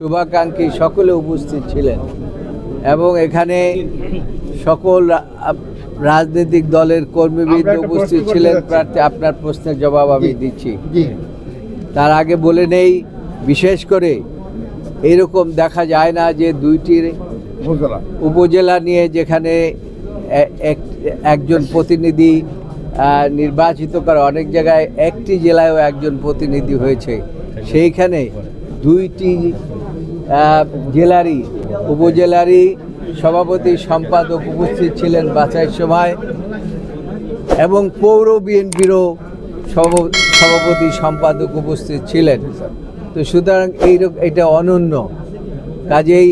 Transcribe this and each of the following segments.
শুভাকাঙ্ক্ষী সকলে উপস্থিত ছিলেন এবং এখানে সকল রাজনৈতিক দলের কর্মীবৃন্দ উপস্থিত ছিলেন। প্রার্থী আপনার প্রশ্নের জবাব আমি দিচ্ছি। তার আগে বলে নেই বিশেষ করে এরকম দেখা যায় না যে দুইটির উপজেলা। নিয়ে যেখানে এক- একজন প্রতিনিধি নির্বাচিত করে অনেক জায়গায় একটি জেলায়ও একজন প্রতিনিধি হয়েছে। সেইখানে দুইটি জেলারই, উপজেলারই সভাপতি, সম্পাদক উপস্থিত ছিলেন বাছাইয়ের সময় এবং পৌর বিএনপিরও সভাপতি, সম্পাদক উপস্থিত ছিলেন। তো সুতরাং এই এটা অনন্য। কাজেই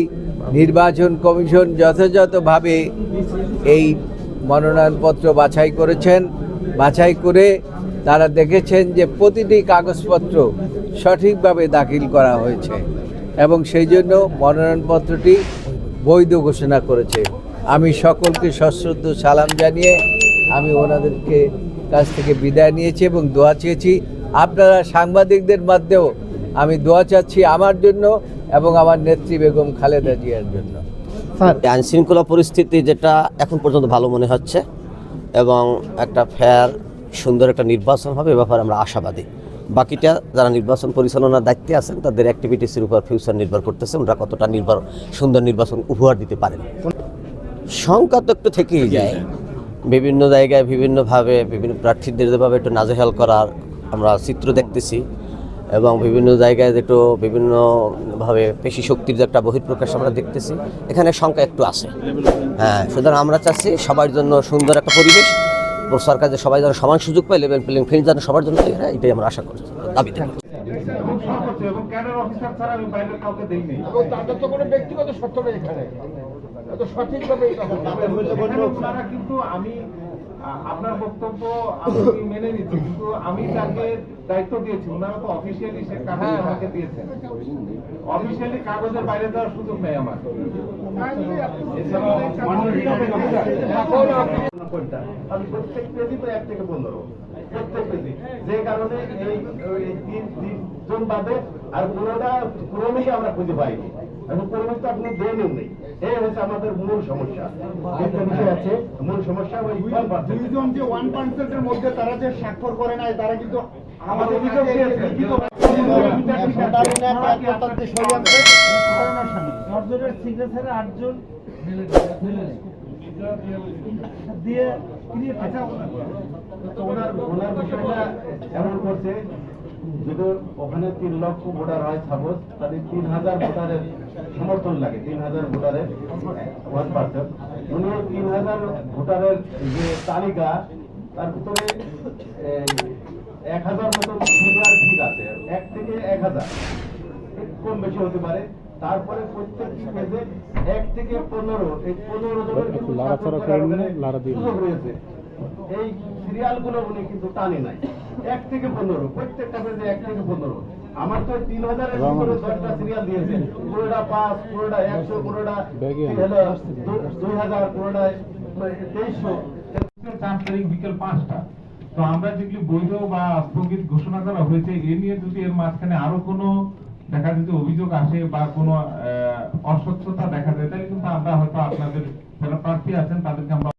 নির্বাচন কমিশন যথাযথভাবে এই মনোনয়নপত্র বাছাই করেছেন। বাছাই করে তারা দেখেছেন যে প্রতিটি কাগজপত্র সঠিকভাবে দাখিল করা হয়েছে। এবং সেই জন্য মনোনয়নপত্রটি বৈধ ঘোষণা করেছে। আমি সকলকে সশ্রদ্ধ সালাম জানিয়ে আমি ওনাদেরকে কাছ থেকে বিদায় নিয়েছি এবং দোয়া চেয়েছি। আপনারা সাংবাদিকদের মধ্যেও আমি দোয়া চাচ্ছি আমার জন্য এবং আমার নেত্রী বেগম খালেদা জিয়ার জন্য। আইন শৃঙ্খলা পরিস্থিতি যেটা এখন পর্যন্ত ভালো মনে হচ্ছে এবং একটা ফেয়ার সুন্দর একটা নির্বাচন হবে এ ব্যাপারে আমরা আশাবাদী। বাকিটা যারা নির্বাচন পরিচালনার দায়িত্বে আছেন তাদের অ্যাক্টিভিটিসের উপর ফিউচার নির্ভর করতেছে ওরা কতটা নির্ভর সুন্দর নির্বাচন উপহার দিতে পারেন শঙ্কা তো একটু থেকেই যায়। বিভিন্ন জায়গায় বিভিন্নভাবে বিভিন্ন প্রার্থীদের যেভাবে একটু নাজেহাল করার আমরা চিত্র দেখতেছি এবং বিভিন্ন জায়গায় একটু বিভিন্নভাবে পেশি শক্তির যে একটা বহিঃপ্রকাশ আমরা দেখতেছি এখানে সংখ্যা একটু আছে। হ্যাঁ সুতরাং আমরা চাচ্ছি সবার জন্য সুন্দর একটা পরিবেশ প্রচার যে সবাই যেন সমান সুযোগ পায় লেভেল প্লেইং ফিল্ড যেন সবার জন্য তৈরি হয় এটাই আমরা আশা করছি। দাবি কিন্তু আমি আপনার বক্তব্য আমি মেনে নিচ্ছি কিন্তু আমি তাকে দায়িত্ব দিয়েছি ওনারা তো অফিসিয়ালি সে কাগজ আমাকে দিয়েছেন। অফিসিয়ালি কাগজের বাইরে যাওয়ার সুযোগ নেই আমার। এখন আমি প্রত্যেক পেজই তো এক থেকে পনেরো। প্রত্যেক পেজই যে কারণে এই তিন তিন জন বাদে আর পুরোটা ক্রমিক আমরা খুঁজে পাইনি। এবং ক্রমিক তো আপনি দেনও নেই। এই হচ্ছে আমাদের মূল সমস্যা। একটা বিষয় আছে মূল সমস্যা ওই দুইজন যে ওয়ান পার্সেন্টের মধ্যে তারা যে স্বাক্ষর করে নাই তারা কিন্তু আমার অভিযোগ সিগনেচারে আটজন দিয়ে আচ্ছা ওনার ওনার বিষয়টা এমন করছে, যদি ওখানে তিন লক্ষ ভোটার হয় সাপোজ তাহলে তিন হাজার ভোটারের সমর্থন লাগে, তিন হাজার ভোটারের ওয়ান পার্সেন্ট উনি তিন হাজার ভোটারের যে তালিকা, তার ভিতরে এক হাজার মতো ফিগার ঠিক আছে, এক থেকে এক হাজার কম বেশি হতে পারে। তারপরে প্রত্যেকটি পেজে এক থেকে পনেরো এই পনেরো জনের কিন্তু রয়েছে। এই সিরিয়ালগুলো উনি কিন্তু টানে নাই। এক থেকে পনেরো প্রত্যেকটা পেজে এক থেকে পনেরো। আমার তো তিন হাজারের ভিতরে দশটা সিরিয়াল দিয়েছে। পুরোটা পাঁচ পুরোটা একশো পুরোটা দুই হাজার পুরোটা তেইশশো। চার তারিখ বিকেল পাঁচটা। তো আমরা যেগুলি বৈধ বা স্থগিত ঘোষণা করা হয়েছে এ নিয়ে যদি এর মাঝখানে আরও কোনো দেখা যদি অভিযোগ আসে বা কোনো অস্বচ্ছতা দেখা যায় তাহলে কিন্তু আমরা হয়তো আপনাদের যারা প্রার্থী আছেন, তাদেরকে আমরা